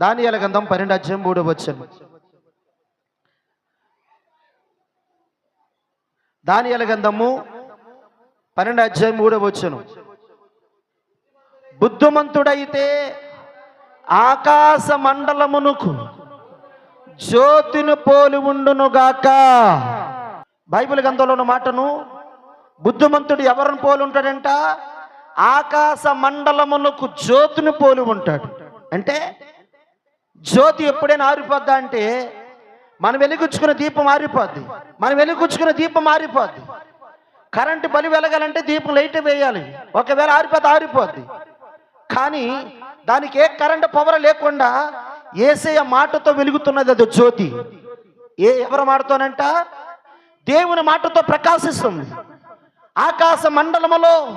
దానియాల గంధం పన్నెండు అధ్యాయం మూడో వచ్చాను దానియాల గంధము పన్నెండు అధ్యాయం మూడో వచ్చాను బుద్ధిమంతుడైతే ఆకాశ మండలమునకు జ్యోతిని పోలి ఉండునుగాక బైబిల్ గంధంలో ఉన్న మాటను బుద్ధిమంతుడు ఎవరిని పోలి ఉంటాడంట? ఆకాశ మండలమునకు జ్యోతిని పోలి ఉంటాడు. అంటే జ్యోతి ఎప్పుడైనా ఆరిపోద్దా అంటే మనం వెలిగించుకున్న దీపం ఆరిపోద్ది. మనం వెలిగించుకున్న దీపం ఆరిపోద్ది. కరెంటు బలి వెలగాలంటే దీపం లైట్ వేయాలి. ఒకవేళ ఆరిపోతే ఆరిపోద్ది. కానీ దానికి ఏ కరెంటు పవర్ లేకుండా ఏసయ మాటతో వెలుగుతున్నది అది జ్యోతి. ఏ ఎవరి మాటతోనంట? దేవుని మాటతో ప్రకాశిస్తుంది. ఆకాశ మండలములో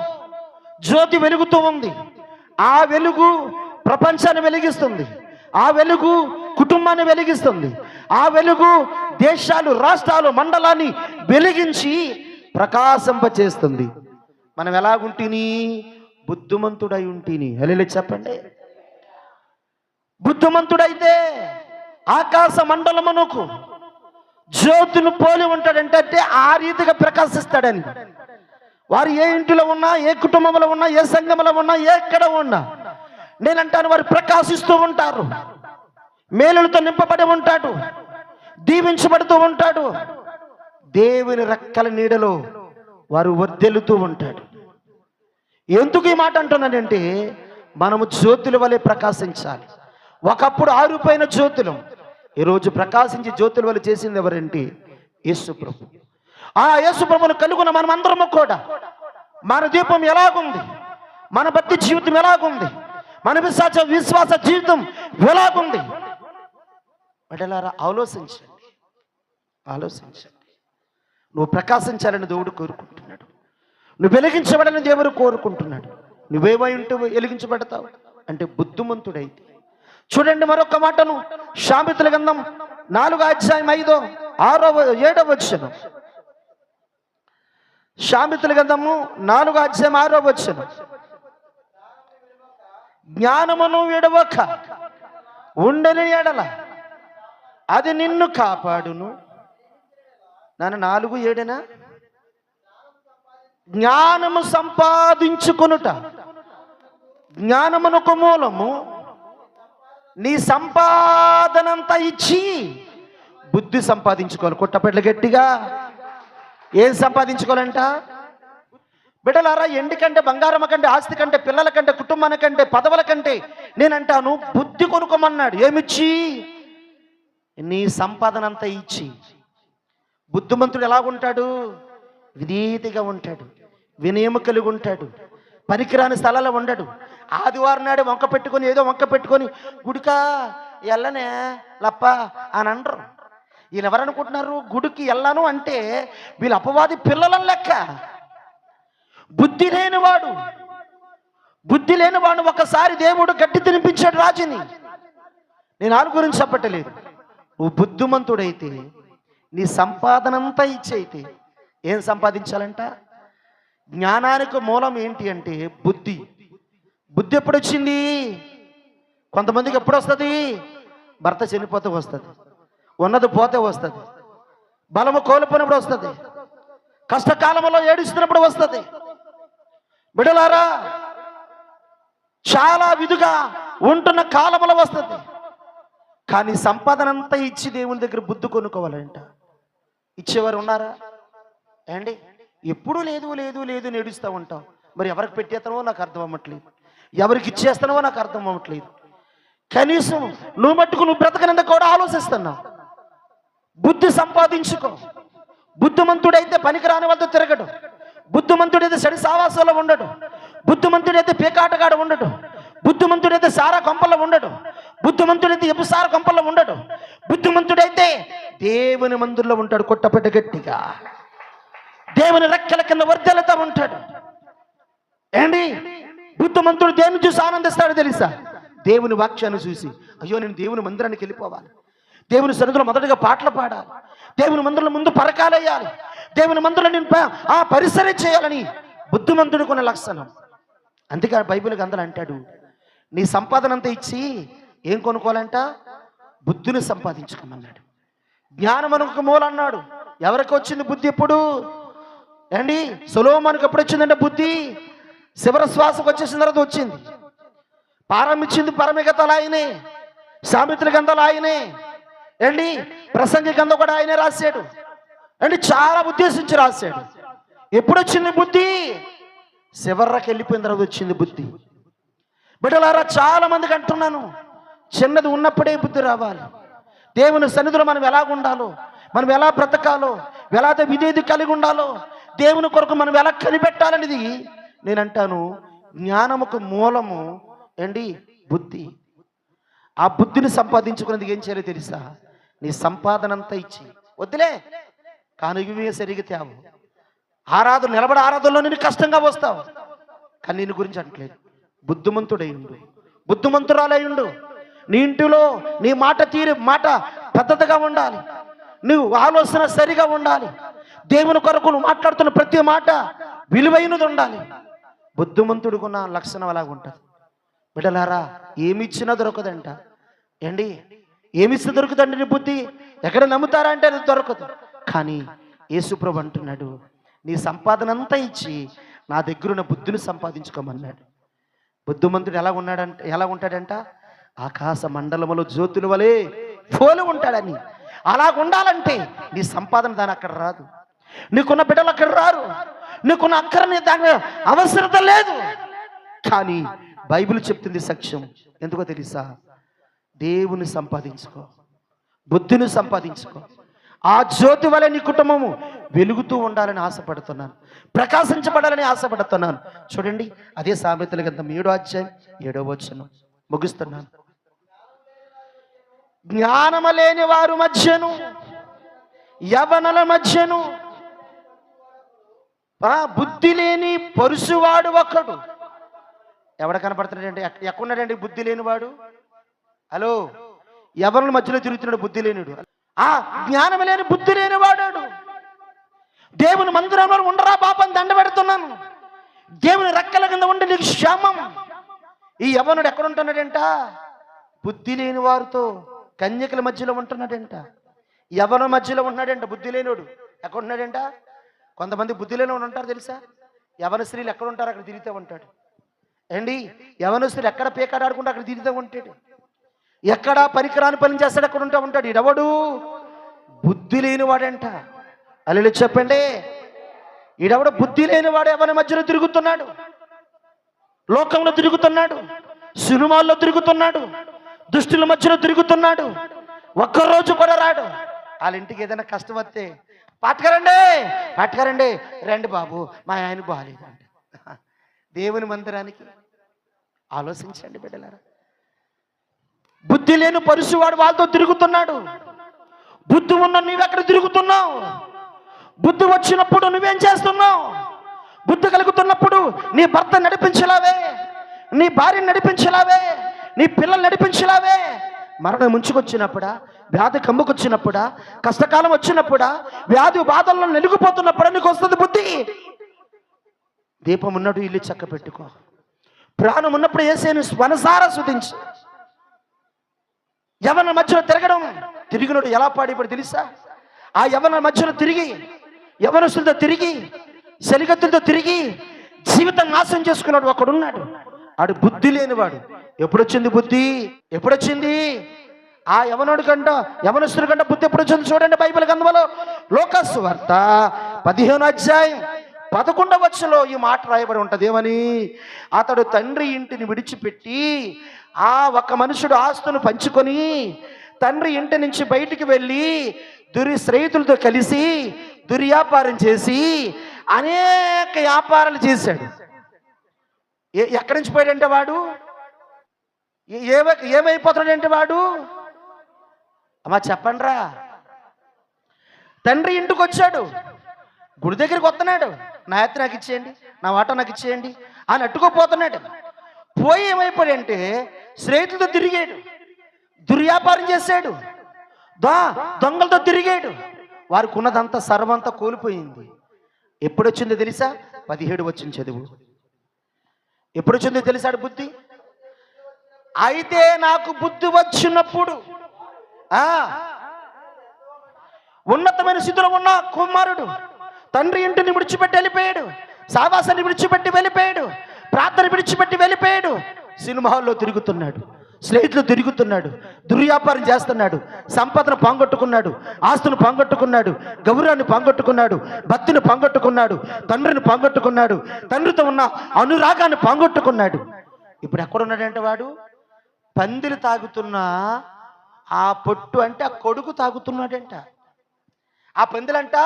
జ్యోతి వెలుగుతూ ఉంది. ఆ వెలుగు ప్రపంచాన్ని వెలిగిస్తుంది. ఆ వెలుగు కుటుంబాన్ని వెలిగిస్తుంది. ఆ వెలుగు దేశాలు రాష్ట్రాలు మండలాన్ని వెలిగించి ప్రకాశింపచేస్తుంది మనం ఎలాగుంటిని? బుద్ధిమంతుడై ఉంటిని. హలో చెప్పండి. బుద్ధిమంతుడైతే ఆకాశ మండలమునకు జ్యోతిని పోలి ఉంటాడంటే ఆ రీతిగా ప్రకాశిస్తాడని. వారు ఏ ఇంటిలో ఉన్నా ఏ కుటుంబంలో ఉన్నా ఏ సంఘంలో ఉన్నా ఎక్కడ ఉన్నా నేనంటాను వారు ప్రకాశిస్తూ ఉంటారు. మేలులతో నింపబడి ఉంటాడు. దీవించబడుతూ ఉంటాడు. దేవుని రెక్కల నీడలో వారు వర్దెలుతూ ఉంటాడు. ఎందుకు ఈ మాట అంటున్నానంటే మనము జ్యోతుల వలె ప్రకాశించాలి. ఒకప్పుడు ఆరిపోయిన జ్యోతులం. ఈరోజు ప్రకాశించి జ్యోతుల వలె చేసింది ఎవరంటే యేసు ప్రభు. ఆ యేసు ప్రభును కలుగున మనం అందరము కూడా మన దీపం ఎలాగుంది? మన భక్తి జీవితం ఎలాగుంది? మన విశ్వాస విశ్వాస జీవితం ఎలాగుంది బిడ్డలారా ఆలోచించండి. ఆలోచించండి. నువ్వు ప్రకాశించాలని దేవుడు కోరుకుంటున్నాడు. నువ్వు వెలిగించబడని దేవుడు కోరుకుంటున్నాడు. నువ్వేమై ఉంటూ వెలిగించబడతావు? అంటే బుద్ధిమంతుడైతే. చూడండి మరొక మాటను శామితుల గంధం నాలుగో అధ్యాయం ఐదో ఆరో ఏడో వచ్చను శామితుల గంధము నాలుగో అధ్యాయం ఆరో వచ్చను జ్ఞానమును విడవక ఉండని ఎడల. అది నిన్ను కాపాడును. నన్ను నాలుగు ఏడేనా? జ్ఞానము సంపాదించుకొనుట. జ్ఞానమునకు మూలము నీ సంపాదనంతా ఇచ్చి బుద్ధి సంపాదించుకోవాలి. కొట్టపెట్ల గట్టిగా. ఏం సంపాదించుకోవాలంట? బిడ్డలారా ఎండి కంటే బంగారం కంటే ఆస్తి కంటే పిల్లల కంటే కుటుంబాల కంటే పదవుల కంటే నేనంటాను బుద్ధి కొనుక్కోమన్నాడు. ఏమిచ్చి? నీ సంపాదనంతా ఇచ్చి. బుద్ధిమంతుడు ఎలాగుంటాడు వినీతిగా ఉంటాడు. వినయము కలిగి ఉంటాడు. పనికిరాని స్థలాల్లో ఉండడు. ఆదివారం నాడు వంక పెట్టుకొని ఏదో వంక పెట్టుకొని గుడికా ఎల్లనే లప్ప అని అనరు. వీళ్ళు ఎవరనుకుంటున్నారు గుడికి వెళ్ళాను అంటే వీళ్ళు అపవాది పిల్లలని లెక్క. బుద్ధి లేనివాడు బుద్ధి లేనివాడు ఒకసారి దేవుడు గట్టి తినిపించాడు రాజుని. నేను ఆరు గురించి చెప్పట్టలేదు నువ్వు బుద్ధిమంతుడైతే నీ సంపాదనంతా ఇచ్చైతే ఏం సంపాదించాలంట? జ్ఞానానికి మూలం ఏంటి అంటే బుద్ధి. బుద్ధి ఎప్పుడు వచ్చింది కొంతమందికి ఎప్పుడు వస్తుంది భర్త చనిపోతే వస్తుంది. ఉన్నది పోతే వస్తుంది. బలము కోల్పోయినప్పుడు వస్తుంది. కష్టకాలంలో ఏడుస్తున్నప్పుడు వస్తుంది. బిడలారా చాలా విధుగా ఉంటున్న కాలంలో వస్తుంది కానీ సంపాదన అంతా ఇచ్చి దేవుని దగ్గర బుద్ధి కొనుక్కోవాలంట. ఇచ్చేవారు ఉన్నారా? ఏండి ఎప్పుడు లేదు లేదు లేదు నేడుస్తూ ఉంటాం. మరి ఎవరికి పెట్టేస్తానో నాకు అర్థం అవ్వట్లేదు. ఎవరికి ఇచ్చేస్తానో నాకు అర్థం అవ్వట్లేదు. కనీసం నువ్వు మట్టుకు నువ్వు బ్రతకనంత కూడా ఆలోచిస్తున్నావు బుద్ధి సంపాదించుకో. బుద్ధిమంతుడైతే పనికిరాని వాళ్ళతో తిరగడం. బుద్ధిమంతుడైతే సడి సావాసంలో ఉండడు. బుద్ధిమంతుడైతే పేకాటగాడు ఉండడు. బుద్ధిమంతుడైతే సారా కొంపల్లో ఉండడు. బుద్ధిమంతుడైతే ఎప్పుసార కొంపల్లో ఉండడు. బుద్ధిమంతుడైతే దేవుని మందుల్లో ఉంటాడు కొట్టపెట్ట గట్టిగా. దేవుని రెక్కల కింద వర్ధలతో ఉంటాడు. ఏంటి బుద్ధిమంతుడు దేన్ని చూసి ఆనందిస్తాడు తెలుసా? దేవుని వాక్యాన్ని చూసి. అయ్యో నేను దేవుని మందిరానికి వెళ్ళిపోవాలి. దేవుని సన్నిధిలో మొదటగా పాటలు పాడాలి. దేవుని మందిరంలో ముందు పరకాలయ్యాలి దేవుని మందిరంలో నేను ఆ పరిసరే చేయాలని బుద్ధిమంతుడు కొన్న లక్షణం. అందుకే బైబిల్ అందరూ అంటాడు నీ సంపాదన అంతా ఇచ్చి ఏం కొనుక్కోవాలంట? బుద్ధిని సంపాదించుకోమన్నాడు. జ్ఞానం మనకు మూలన్నాడు. ఎవరికి వచ్చింది బుద్ధి ఎప్పుడు? ఏండి సులోమానికి ఎప్పుడు వచ్చిందంటే బుద్ధి? శివర శ్వాసకు వచ్చేసిన తర్వాత వచ్చింది. పారమిచ్చింది పరమిగతలు ఆయనే. సామిత్రి గంధలు ఆయనే. ఏండి ప్రసంగి గంధ కూడా ఆయనే రాశాడు. అంటే చాలా ఉద్దేశించి రాశాడు. ఎప్పుడు వచ్చింది బుద్ధి? శివర్రకి వెళ్ళిపోయిన తర్వాత వచ్చింది బుద్ధి. బిడ్డలారా చాలా మందికి అంటున్నాను చిన్నది ఉన్నప్పుడే బుద్ధి రావాలి. దేవుని సన్నిధిలో మనం ఎలా ఉండాలో మనం ఎలా బ్రతకాలో ఎలా విధేది కలిగి ఉండాలో దేవుని కొరకు మనం ఎలా కనిపెట్టాలనేది నేను అంటాను జ్ఞానముకు మూలము ఏంటి? బుద్ధి. ఆ బుద్ధిని సంపాదించుకునేది ఏం చేయాలో తెలుసా? నీ సంపాదన అంతా ఇచ్చి వద్దులే. కానుగివే సరిగి తేవు ఆరాధన నిలబడి ఆరాధనలో నేను కష్టంగా వస్తావు కానీ నేను గురించి అంటలేదు బుద్ధిమంతురాలై ఉండు నీ ఇంటిలో నీ మాట తీరు మాట పద్ధతిగా ఉండాలి. నువ్వు ఆలోచన సరిగా ఉండాలి. దేవుని కొరకు నువ్వు మాట్లాడుతున్న ప్రతి మాట విలువైనది ఉండాలి. బుద్ధిమంతుడికున్న లక్షణం అలాగ ఉంటుంది. ఏమి ఏమిచ్చినా దొరకదంట. ఏండి ఏమిస్తే దొరుకుతండి నీ బుద్ధి? ఎక్కడ నమ్ముతారా అంటే అది దొరకదు. కానీ యేసుప్రభు అంటున్నాడు నీ సంపాదన అంతా ఇచ్చి నా దగ్గరున్న బుద్ధిని సంపాదించుకోమన్నాడు. బుద్ధిమంతుడు ఎలా ఉన్నాడంట ఎలా ఉంటాడంట? ఆకాశ మండలములో జ్యోతుల వలె పోలి ఉంటాడని. అలా ఉండాలంటే నీ సంపాదన దాని అక్కడ రాదు. నీకున్న బిడ్డలు అక్కడ రారు. నీకున్న అక్కరని దాని అవసరత లేదు. కానీ బైబిల్ చెప్తుంది సత్యం. ఎందుకో తెలుసా? దేవుని సంపాదించుకో. బుద్ధిని సంపాదించుకో. ఆ జ్యోతి వలె నీ కుటుంబము వెలుగుతూ ఉండాలని ఆశపడుతున్నాను. ప్రకాశించబడాలని ఆశపడుతున్నాను. చూడండి అదే సామెతల గ్రంథం ఏడో అధ్యాయం ఏడో వచ్చను ముగిస్తున్నాను. జ్ఞానము లేని వారు మధ్యను యవనల మధ్యను బుద్ధి లేని పరుసువాడు ఒకడు. ఎవడ కనపడుతున్నాడండి? ఎక్క- ఎక్కడున్నాడండి బుద్ధి లేనివాడు? హలో? ఎవరి మధ్యలో తిరుగుతున్నాడు బుద్ధి లేనిడు ఆ జ్ఞానం లేని బుద్ధి లేని వాడాడు దేవుని మందిరంలో ఉండరా పాపం దండ పెడుతున్నాను. దేవుని రెక్కల కింద ఉండి నీకు క్షేమం. ఈ యవనుడు ఎక్కడుంటున్నాడంట? బుద్ధి లేని వారితో కన్యకల మధ్యలో ఉంటున్నాడంట. యవన మధ్యలో ఉన్నాడంట బుద్ధి లేనివాడు. ఎక్కడున్నాడంట కొంతమంది బుద్ధి లేని ఉంటారు తెలుసా? యవన స్త్రీలు ఎక్కడ ఉంటారు అక్కడ తిరుగుతూ ఉంటాడు. ఏండి యవన స్త్రీలు ఎక్కడ పేకాడాడుకుంటే అక్కడ తిరుగుతూ ఉంటాడు. ఎక్కడ పరికరాన్ని పని చేస్తాడు అక్కడ ఉంటా ఉంటాడు? ఇడవడు బుద్ధి లేనివాడంట. అల్లుడు చెప్పండి. ఈడవడు బుద్ధి లేనివాడు? ఎవరి మధ్యలో తిరుగుతున్నాడు? లోకంలో తిరుగుతున్నాడు? సినిమాల్లో తిరుగుతున్నాడు? దుష్టుల మధ్యలో తిరుగుతున్నాడు? ఒక్కరోజు కూడా రాడు. వాళ్ళ ఇంటికి ఏదైనా కష్టం వస్తే పట్టుకరండి పట్టుకరండి రండి బాబు మా ఆయన బాగాలేదండి దేవుని మందిరానికి ఆలోచించండి బిడ్డలారా. బుద్ధి లేని పరుసువాడు వాళ్ళతో తిరుగుతున్నాడు. బుద్ధి ఉన్న నువ్వెక్కడ తిరుగుతున్నావు? బుద్ధి వచ్చినప్పుడు నువ్వేం చేస్తున్నావు? బుద్ధి కలుగుతున్నప్పుడు నీ భర్త నడిపించలావే నీ భార్య నడిపించలావే నీ పిల్లలు నడిపించలావే. మరణం ముంచుకొచ్చినప్పుడా వ్యాధి కమ్ముకొచ్చినప్పుడా కష్టకాలం వచ్చినప్పుడా వ్యాధి బాధల్లో నలిగిపోతున్నప్పుడా నీకు వస్తుంది బుద్ధి. దీపం ఉన్నట్టు ఇల్లు చక్క పెట్టుకో ప్రాణం ఉన్నప్పుడు వేసేను మనసారా శుద్ధించు. యవన మధ్యలో తిరగడం. తిరిగినోడు ఎలా పాడిపడి తెలుసా? ఆ యవన మధ్యలో తిరిగి యవనస్తులతో తిరిగి సరిగత్తులతో తిరిగి జీవితం నాశనం చేసుకున్నాడు. ఒకడున్నాడు. ఆడు బుద్ధి లేనివాడు. ఎప్పుడొచ్చింది బుద్ధి? ఎప్పుడొచ్చింది? ఆ యవనుడి కంట యవనస్తుడి కంట బుద్ధి ఎప్పుడు వచ్చింది చూడండి బైబిల్ గంధంలో లోకస్ వార్త పదిహేను అధ్యాయం పదకొండవ వచ్చలో ఈ మాట రాయబడి ఉంటదేమని? ఏమని అతడు తండ్రి ఇంటిని విడిచిపెట్టి ఆ ఒక మనుషుడు ఆస్తును పంచుకొని తండ్రి ఇంటి నుంచి బయటికి వెళ్ళి దురి స్నేహితులతో కలిసి దుర్వ్యాపారం చేసి అనేక వ్యాపారాలు చేశాడు. ఏ- ఎక్కడి నుంచి పోయాడంటే వాడు? ఏ- ఏమై ఏమైపోతున్నాడంటే వాడు? అమ్మా చెప్పండిరా. తండ్రి ఇంటికి వచ్చాడు. గుడి దగ్గరికి వస్తున్నాడు. నా ఎత్తు నాకు ఇచ్చేయండి నా వాట నాకు ఇచ్చేయండి అని అట్టుకోపోతున్నాడు. పోయి ఏమైపోయాడంటే స్నేహితులతో తిరిగాడు దుర్వ్యాపారం చేశాడు దా దొంగలతో తిరిగాడు. వారికి ఉన్నదంతా సర్వంతా కోల్పోయింది. ఎప్పుడొచ్చిందో తెలుసా? పదిహేడు వచ్చింది చదువు. ఎప్పుడొచ్చిందో తెలుసాడు బుద్ధి? అయితే నాకు బుద్ధి వచ్చినప్పుడు ఆ ఉన్నతమైన స్థితిలో ఉన్న కుమారుడు తండ్రి ఇంటిని విడిచిపెట్టి వెళ్ళిపోయాడు సావాసాన్ని విడిచిపెట్టి వెళ్ళిపోయాడు ప్రార్థన విడిచిపెట్టి వెళ్ళిపోయాడు సినిమా హాల్లో తిరుగుతున్నాడు స్నేహితులు తిరుగుతున్నాడు దుర్వ్యాపారం చేస్తున్నాడు సంపదను పంగొట్టుకున్నాడు ఆస్తును పంగొట్టుకున్నాడు గౌరవాన్ని పంగొట్టుకున్నాడు భక్తిని పంగొట్టుకున్నాడు తండ్రిని పంగొట్టుకున్నాడు తండ్రితో ఉన్న అనురాగాన్ని పంగొట్టుకున్నాడు. ఇప్పుడు ఎక్కడున్నాడంటే వాడు? పందిరి తాగుతున్న ఆ పొట్టు అంటే ఆ కొడుకు తాగుతున్నాడంట. ఆ పందిలంట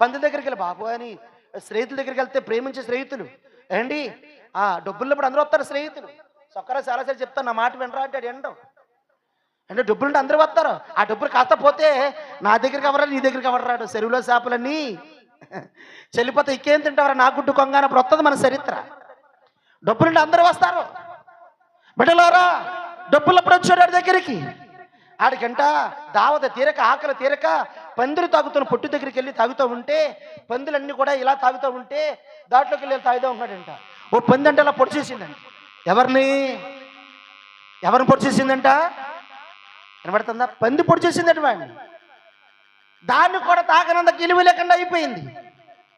పంది దగ్గరికి వెళ్ళి బాబు అని స్నేహితుల దగ్గరికి వెళ్తే ప్రేమించే స్నేహితులు. ఏండి ఆ డబ్బులు అందరూ వస్తారు స్నేహితులు. సొక్కరా చాలాసార్లు చెప్తాను నా మాట వినరా అంటాడు ఎండం అంటే డబ్బులు ఉంటే అందరూ వస్తారు. ఆ డబ్బులు కాస్త పోతే నా దగ్గరికి ఎవరా నీ దగ్గరికి ఎవడరాడు చెరువులో చేపలన్నీ. చెల్లిపోతే ఇంకేం తింటావరా? నా గుడ్డు కొంగ వస్తుంది మన చరిత్ర. డబ్బులుంటే అందరూ వస్తారు. బిడ్డలారా డబ్బులు అప్పుడు వచ్చాడు ఆడి దగ్గరికి? ఆడికంట దావత తీరక ఆకలి తీరక పందులు తాగుతున్న పొట్టు దగ్గరికి వెళ్ళి తాగుతూ ఉంటే పందులన్నీ కూడా ఇలా తాగుతూ ఉంటే దాంట్లోకి వెళ్ళి తాగుతూ ఉన్నాడంట ఓ పంది అంటే అలా పొడి చేసిందండి ఎవరిని? ఎవరిని పొడి చేసిందంట? కనబడుతుందా పంది పొడి చేసిందట వాడిని. దాన్ని కూడా తాగనంత గిలివి లేకుండా అయిపోయింది.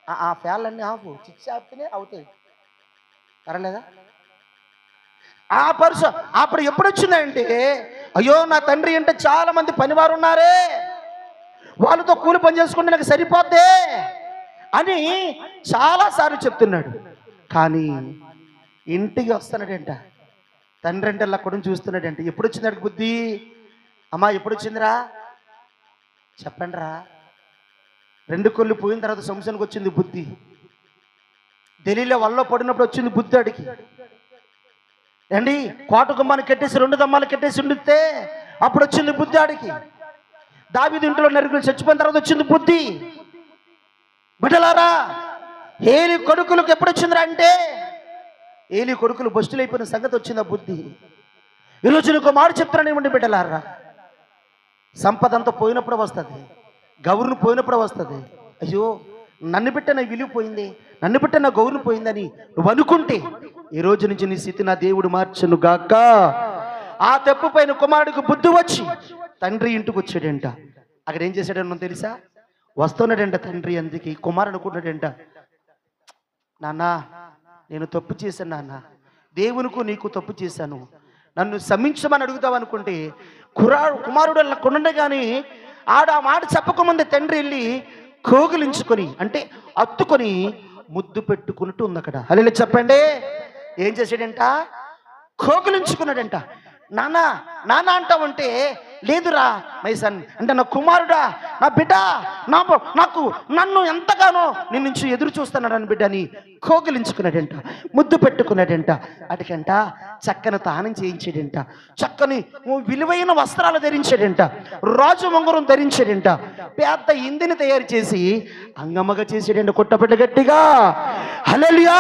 ఆ- ఫ్యాన్లన్నీ ఆపు. చిక్స్ ఆపితేనే అవుతాయి. పర్లేదా ఆ పరుస అప్పుడు ఎప్పుడు వచ్చిందంటే అయ్యో నా తండ్రి అంటే చాలా మంది పనివారు ఉన్నారే. వాళ్ళతో కూలి పని చేసుకుంటే నాకు సరిపోద్దే అని చాలాసార్లు చెప్తున్నాడు. కానీ ఇంటికి వస్తున్నాడంట. తండ్రి అంటే అలా కూడా చూస్తున్నాడంట. ఎప్పుడు వచ్చిందాడు బుద్ధి? అమ్మా ఎప్పుడు వచ్చిందిరా చెప్పండి రా రెండు కొళ్ళు పోయిన తర్వాత సంవత్సరానికి వచ్చింది బుద్ధి. ఢిల్లీలో వల్ల పడినప్పుడు వచ్చింది బుద్ధి అడిగి అండి కోట గుమ్మాన్ని కట్టేసి రెండు దమ్మాలు కట్టేసి ఉండితే అప్పుడు వచ్చింది బుద్ధి ఆడికి. దావిది ఇంట్లో నరుగులు చచ్చిపోయిన తర్వాత వచ్చింది బుద్ధి. బిడ్డలారా ఏలి కొడుకులకు ఎప్పుడు వచ్చిందిరా అంటే ఏలి కొడుకులు బస్టులు అయిపోయిన సంగతి వచ్చింది ఆ బుద్ధి ఈరోజు నీకు మాట చెప్తానని ఇవ్వండి బిడ్డలారా? సంపద అంతా పోయినప్పుడు వస్తుంది. గౌరును పోయినప్పుడు వస్తుంది. అయ్యో నన్ను పెట్టిన విలువ పోయింది నన్ను పెట్టిన గౌరవం పోయిందని నువ్వు అనుకుంటే ఈ రోజు నుంచి నీ స్థితి నా దేవుడు మార్చను గాక. ఆ తెప్పు పైన కుమారుడికి బుద్ధి వచ్చి తండ్రి ఇంటికి వచ్చాడంట. అక్కడ ఏం చేశాడో తెలుసా? వస్తున్నాడంట తండ్రి అందుకే కుమారుడు అనుకుంటాడంట నాన్న నేను తప్పు చేశాను నాన్న. దేవునికి నీకు తప్పు చేశాను. నన్ను శమించమని అడుగుతావు అనుకుంటే కురా కుమారుడు అలా కొండ కానీ ఆడ ఆ మాట చెప్పకముందే తండ్రి వెళ్ళి కోగిలించుకొని అంటే అత్తుకొని ముద్దు పెట్టుకున్నట్టు ఉంది అక్కడ. అలా చెప్పండి. ఏం చేశాడంట? కోగిలించుకున్నాడంట. నానా నాన్న అంటావంటే లేదురా మైసన్ అంటే నా కుమారుడా నా బిడ్డ నా నాకు నన్ను ఎంతగానో నేను నుంచి ఎదురు చూస్తున్నాడని బిడ్డని కోగిలించుకున్నాడంట ముద్దు పెట్టుకున్నాడంట. అటుకంట చక్కని తానం చేయించాడంట చక్కని విలువైన వస్త్రాలు ధరించాడంట రాజు మంగురం ధరించాడంట పెద్ద ఇందిని తయారు చేసి అంగమ్మగా చేసాడంట కొట్టబిడ్డ గట్టిగా. హలలియా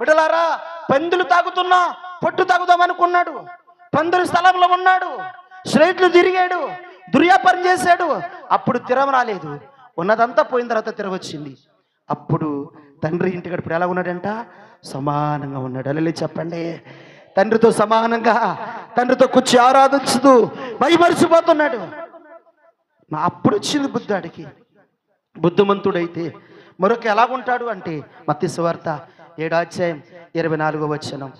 బిడలారా పందులు తాగుతున్నా పొట్టు తాగుదాం అనుకున్నాడు స్థలంలో ఉన్నాడు. స్ట్రైట్లు తిరిగాడు దుర్యాపారం చేశాడు. అప్పుడు తిరం రాలేదు. ఉన్నదంతా పోయిన తర్వాత తిరగొచ్చింది. అప్పుడు తండ్రి ఇంటికి ఇప్పుడు ఎలా ఉన్నాడంట? సమానంగా ఉన్నాడు. అలా చెప్పండి. తండ్రితో సమానంగా తండ్రితో కూర్చి ఆరాధించదు భయమరిచిపోతున్నాడు మా అప్పుడు వచ్చింది బుద్ధాడికి. బుద్ధిమంతుడైతే మరొక ఎలాగుంటాడు అంటే మత్తి సువార్త ఏడాధ్యాయం ఇరవై నాలుగో వచనం.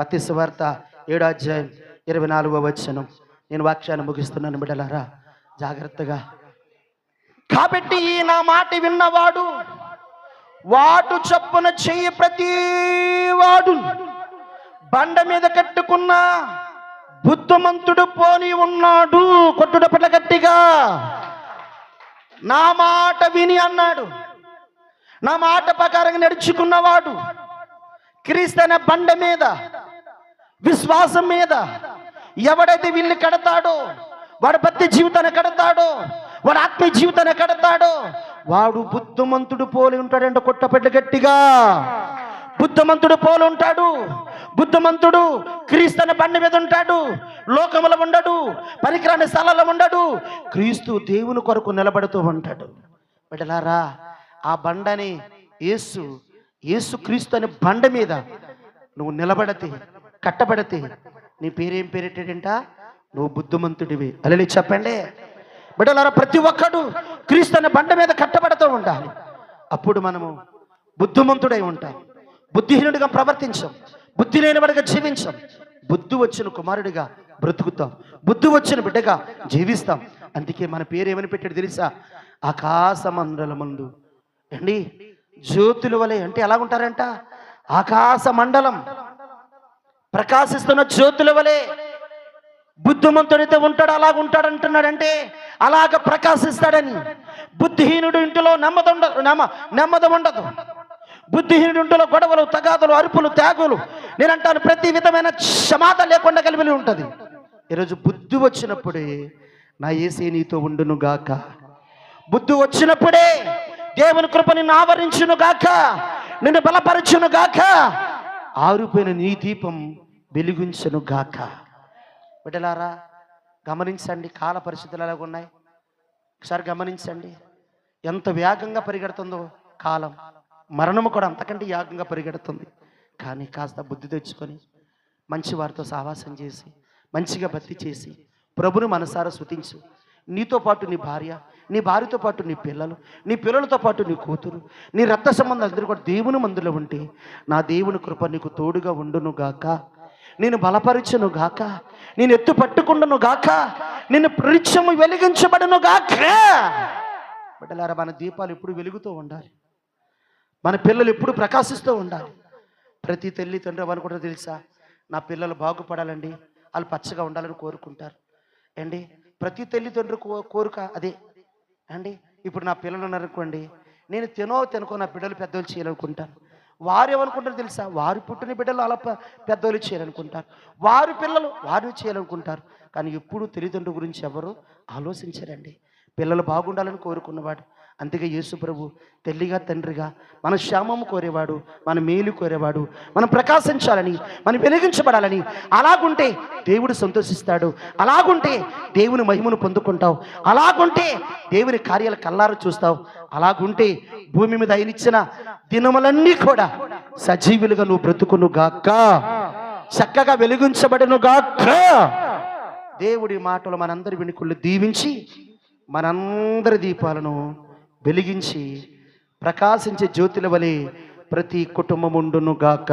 మత్తి సువార్త ఏడాధ్యాయం ఇరవై నాలుగో వచనం. నేను వాక్యాన్ని ముగిస్తున్నాను బిడ్డలారా జాగ్రత్తగా. కాబట్టి ఈ నా మాట విన్నవాడు వాటు చప్పున చెయ్యి ప్రతి వాడు బండ మీద కట్టుకున్న బుద్ధమంతుడు పోని ఉన్నాడు కొట్టుడ పట్ల గట్టిగా. నా మాట విని అన్నాడు నా మాట ప్రకారంగా నడుచుకున్నవాడు క్రీస్తు అనే బండ మీద విశ్వాసం మీద ఎవడైతే వీళ్ళని కడతాడో వాడు భక్తి జీవితాన్ని కడతాడో వాడు ఆత్మీయ జీవితాన్ని కడతాడో వాడు బుద్ధమంతుడు పోలి ఉంటాడంటే కొట్టపెట్ట గట్టిగా. బుద్ధమంతుడు పోలు ఉంటాడు. బుద్ధమంతుడు క్రీస్తుని బండి మీద ఉంటాడు. లోకములో ఉండడు. పరికరాన్ని స్థలంలో ఉండడు. క్రీస్తు దేవుని కొరకు నిలబడుతూ ఉంటాడు. బిడ్డలారా ఆ బండని ఏసు ఏసు క్రీస్తు అనే బండ మీద నువ్వు నిలబడితే కట్టబడితే నీ పేరేం పేరెట్టాడంట? నువ్వు బుద్ధిమంతుడివి. అలా చెప్పండి. బిడ్డలారా ప్రతి ఒక్కడు క్రీస్తు అనే బండ మీద కట్టబడుతూ ఉండాలి. అప్పుడు మనము బుద్ధిమంతుడై ఉంటాం. బుద్ధిహీనుడిగా ప్రవర్తించం. బుద్ధి లేనివాడిగా జీవించం. బుద్ధి వచ్చిన కుమారుడిగా బ్రతుకుతాం. బుద్ధి వచ్చిన బిడ్డగా జీవిస్తాం. అందుకే మన పేరు ఏమని పెట్టాడు తెలుసా? ఆకాశ మండల ముందు. అండి జ్యోతుల వలె అంటే ఎలా ఉంటారంట ఆకాశ మండలం. ప్రకాశిస్తున్న జ్యోతుల వలె బుద్ధిమంతుడితో ఉంటాడు అలాగ ఉంటాడు అంటున్నాడంటే అలాగ ప్రకాశిస్తాడని. బుద్ధిహీనుడు ఇంటిలో నెమ్మది ఉండదు నెమ్మ నెమ్మది ఉండదు. బుద్ధిహీనుడి ఇంటిలో గొడవలు తగాదులు అరుపులు త్యాగులు నేను అంటాను ప్రతి విధమైన క్షమాత లేకుండా కలిపి ఉంటుంది. ఈరోజు బుద్ధి వచ్చినప్పుడే నా ఏసీ నీతో ఉండును గాక. బుద్ధి వచ్చినప్పుడే దేవుని కృప నిన్ను ఆవరించును గాక. నిన్ను బలపరచును గాక. ఆరిపోయిన నీ దీపం వెలిగించను గాక. బిడ్డలారా గమనించండి కాల పరిస్థితులు ఎలాగ ఉన్నాయి? ఒకసారి గమనించండి. ఎంత వేగంగా పరిగెడుతుందో కాలం. మరణము కూడా అంతకంటే యాగంగా పరిగెడుతుంది. కానీ కాస్త బుద్ధి తెచ్చుకొని మంచి వారితో సావాసం చేసి మంచిగా భక్తి చేసి ప్రభుని మనసారా శృతించు నీతో పాటు నీ భార్య నీ భార్యతో పాటు నీ పిల్లలు నీ పిల్లలతో పాటు నీ కూతురు నీ రక్త సంబంధాలు అందరూ కూడా దేవుని మందులో ఉంటే నా దేవుని కృప నీకు తోడుగా ఉండును గాక. నేను బలపరచును గాక. నేను ఎత్తు పట్టుకుండను గాక. నిన్ను పరిచయం వెలిగించబడను గాక. బిడ్డలారా మన దీపాలు ఎప్పుడు వెలుగుతూ ఉండాలి. మన పిల్లలు ఎప్పుడు ప్రకాశిస్తూ ఉండాలి. ప్రతి తల్లి తండ్రి అనుకుంటారు తెలుసా నా పిల్లలు బాగుపడాలండి వాళ్ళు పచ్చగా ఉండాలని కోరుకుంటారు. అండి ప్రతి తల్లిదండ్రులు కో కోరిక అదే. అండి ఇప్పుడు నా పిల్లలు ఉన్నారనుకోండి నేను తినో తినకో నా బిడ్డలు పెద్దోళ్ళు చేయాలనుకుంటాను వారు ఏమనుకుంటారు తెలుసా? వారు పుట్టిన బిడ్డలు అలా పెద్దోళ్ళు చేయాలనుకుంటారు. వారి పిల్లలు వారు చేయాలనుకుంటారు. కానీ ఎప్పుడు తల్లిదండ్రుల గురించి ఎవరు ఆలోచించారండి. పిల్లలు బాగుండాలని కోరుకున్నవాడు. అందుకే యేసు ప్రభు తల్లిగా తండ్రిగా మన క్షేమము కోరేవాడు మన మేలు కోరేవాడు మనం ప్రకాశించాలని మనం వెలిగించబడాలని అలాగుంటే దేవుడు సంతోషిస్తాడు. అలాగుంటే దేవుని మహిమను పొందుకుంటావు. అలాగుంటే దేవుని కార్యాలు కల్లారు చూస్తావు. అలాగుంటే భూమి మీద ఆయనిచ్చిన దినములన్నీ కూడా సజీవులుగా నువ్వు బ్రతుకును గాక. చక్కగా వెలిగించబడను గాక. దేవుడి మాటలు మనందరి వెనుకళ్ళు దీవించి మనందరి దీపాలను వెలిగించి ప్రకాశించే జ్యోతుల వలె ప్రతి కుటుంబముండునుగాక